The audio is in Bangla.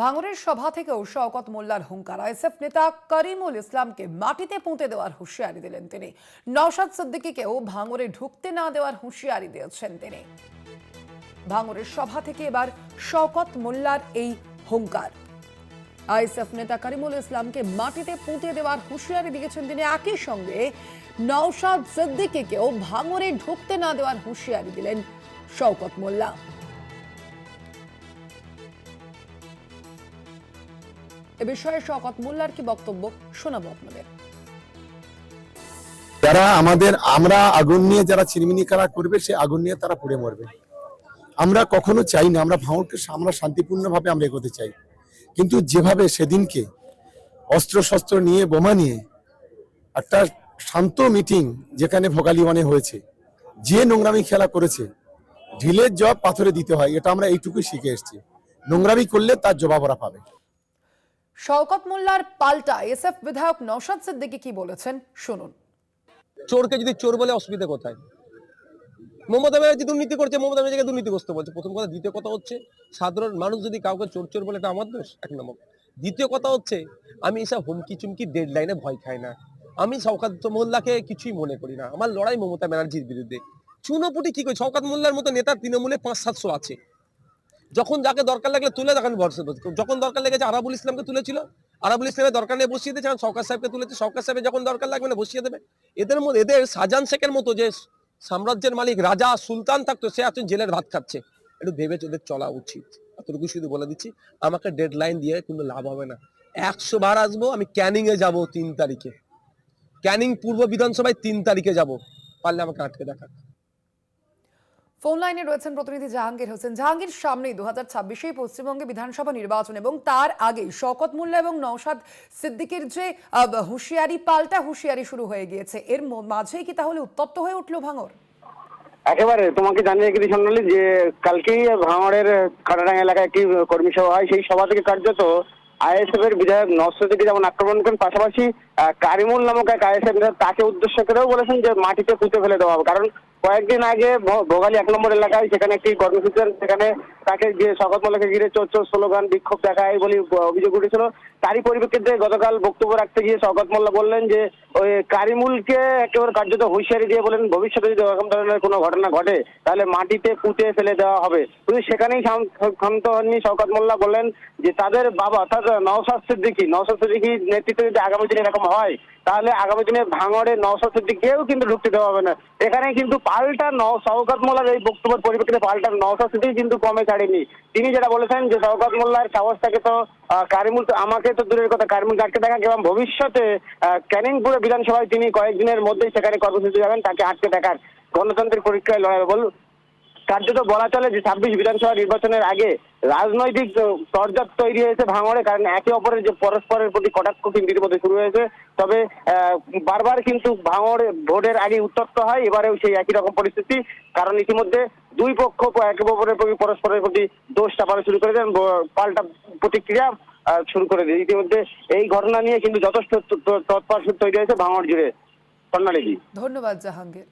ভাঙরের সভা থেকেও শওকত মোল্লার হুঙ্কার। আইএসএফ নেতা করিমুল ইসলামকে মাটিতে পুঁতে দেওয়ার হুঁশিয়ারি দিলেন তিনি। নওশাদ সিদ্দিকীকেও ভাঙরে ঢুকতে না দেওয়ার হুঁশিয়ারি দিয়েছেন তিনি। ভাঙরের সভা থেকে এবার শওকত মোল্লার এই হুঙ্কার। আইএসএফ নেতা করিমুল ইসলামকে মাটিতে পুঁতে দেওয়ার হুঁশিয়ারি দিয়েছেন তিনি একই সঙ্গে। নওশাদ সিদ্দিকীকেও ভাঙরে ঢুকতে না দেওয়ার হুঁশিয়ারি দিলেন শওকত মোল্লা। এ বিষয়ে মোল্লার কি বক্তব্য? শোনাবো আপনাদের। যারা আমাদের, আমরা আগুন নিয়ে যারা চিরমিনি করবে, সে আগুন নিয়ে তারা পুড়ে মরবে। আমরা কখনো চাই না, আমরা আমরা শান্তিপূর্ণভাবে আমরা এগোতে চাই। কিন্তু যেভাবে সেদিনকে অস্ত্র শস্ত্র নিয়ে, বোমা নিয়ে, একটা শান্ত মিটিং যেখানে ভোগালী ওয়ানে হয়েছে, যে নোংরামি খেলা করেছে, ঢিলের জবাব পাথরে দিতে হয়, এটা আমরা এইটুকুই শিখে এসেছি। নোংরামি করলে তার জবাব ওরা পাবে। শওকত মোল্লার পাল্টা এসএফ বিধায়ক নওশাদ সিদ্দিকী কি বলেছেন? শুনুন। চোরকে যদি চোর বলে অসুবিধা কোথায়? মমতা ব্যানার্জি দুর্নীতি করছে, মমতা ব্যানার্জিকে দুর্নীতিগ্রস্ত বলছে। প্রথম কথা, দ্বিতীয় কথা হচ্ছে, সাধারণ মানুষ যদি কাউকে চোর চোর বলে, এটা আমার দোষ? এক নম্বর। দ্বিতীয় কথা হচ্ছে, আমি এসব হুমকি চুমকি ডেড লাইনে ভয় খাই না। আমি শওকাত মোল্লাকে কিছুই মনে করি না। আমার লড়াই মমতা ব্যানার্জির বিরুদ্ধে। চুনোপুটি কি করে? শওকাত মোল্লার মতো নেতা তৃণমূলে পাঁচ সাতশো আছে। যখন যাকে দরকার লাগলে তুলে তখন ভরসা যখন দরকার লেগেছে আরাবুল ইসলামকে তুলেছিল। আরাবুল ইসলামের দরকার নেই বসিয়ে দিয়েছে সরকার সাহেবকে তুলেছে। সরকার সাহেবের যখন দরকার লাগবে না, বসিয়ে দেবে। এদের মধ্যে এদের সাজান শেখের মতো যে সাম্রাজ্যের মালিক রাজা সুলতান থাকতো, সে এখন জেলের ভাত খাচ্ছে। একটু ভেবে ওদের চলা উচিত। এতটুকু শুধু বলে দিচ্ছি, আমাকে ডেড লাইন দিয়ে কোনো লাভ হবে না। একশো বার আসব, আমি ক্যানিং এ যাব তিন তারিখে। ক্যানিং পূর্ব বিধানসভায় তিন তারিখে যাব। পারলে আমাকে আটকে দেখা ফোন লাইনে রয়েছেন প্রতিনিধি জাহাঙ্গীর হোসেন? জাহাঙ্গীর, সামনেই দু হাজার ছাব্বিশেই পশ্চিমবঙ্গে বিধানসভা নির্বাচন এবং তার আগে শওকত মোল্লা এবং নওশাদ সিদ্দিকের যে হুঁশিয়ারি, পাল্টা হুঁশিয়ারি শুরু হয়ে গিয়েছে। এর ম- মাঝেই কি তাহলে উত্তপ্ত হয়ে উঠল ভাঙর? একেবারে তোমাকে জানিয়ে গেছি সোনালি যে, কালকেই ভাঙড়ের খাটাডাঙ্গা এলাকায় একটি কর্মী সভা হয়। সেই সভা থেকে কার্যত আইএসএফ এর বিধায়ক নসরুদ্দিকে যেমন আক্রমণ করেন, পাশাপাশি কারিমুল নামক এক আইএসএফ তাকে উদ্দেশ্য করেও বলেছেন যে, মাটিতে পুঁতে ফেলে দেওয়া হবে। কারণ কয়েকদিন আগে ভোগালী এক নম্বর এলাকায় সেখানে একটি কর্মসূচি সেখানে তাকে যে শকত মোল্লাকে ঘিরে চোর চোর স্লোগান বিক্ষোভ দেখায় বলে অভিযোগ উঠেছিল। তারই পরিপ্রেক্ষিতে গতকাল বক্তব্য রাখতে গিয়ে শওকত মোল্লা বললেন যে, ওই কারিমুলকে একেবারে কার্যত হুঁশিয়ারি দিয়ে বলেন, ভবিষ্যতে যদি এরকম ধরনের কোনো ঘটনা ঘটে, তাহলে মাটিতে পুঁতে ফেলে দেওয়া হবে। কিন্তু সেখানেই শান্ত হননি। শওকত মোল্লা বললেন যে, তাদের বাবা, অর্থাৎ নওশাদ সিদ্দিকি, নওশাদ সিদ্দিকির নেতৃত্বে যদি আগামী দিনে এরকম হয়, তাহলে আগামী দিনে ভাঙড়ে নওশাদ সিদ্দিকিকেও কিন্তু ঢুকতে দেওয়া হবে না। এখানে কিন্তু পাল্টা ন শওকত মোল্লার এই বক্তব্যের পরিপ্রেক্ষিতে পাল্টা নশো সিটি কিন্তু কমে ছাড়েনি। তিনি যেটা বলেছেন যে শওকত মোল্লার সাহসটাকে তো কারিমুল আমাকে তো দূরের কথা কারিমুল আটকে দেখা এবং ভবিষ্যতে ক্যানিংপুরে বিধানসভায় তিনি কয়েকদিনের মধ্যেই সেখানে কর্মসূচি যাবেন তাকে আটকে দেখার গণতন্ত্রের পরীক্ষায় লড়াই বল কার্যত বলা চলে যে ছাব্বিশ বিধানসভা নির্বাচনের আগে রাজনৈতিক তরজাত তৈরি হয়েছে ভাঙড়ে, কারণ একে অপরের যে পরস্পরের প্রতি কটাক্ষ কিন্তু ইতিমধ্যে শুরু হয়েছে। তবে বারবার কিন্তু ভাঙড়ে ভোটের আগে উত্তপ্ত হয়, এবারেও সেই একই রকম পরিস্থিতি। কারণ ইতিমধ্যে দুই পক্ষ একে অপরের প্রতি পরস্পরের প্রতি দোষ চাপানো শুরু করে দেন পাল্টা প্রতিক্রিয়া শুরু করে দেয়। ইতিমধ্যে এই ঘটনা নিয়ে কিন্তু যথেষ্ট তৎপর তৈরি হয়েছে ভাঙড় জুড়ে। ধন্যবাদ জাহাঙ্গীর।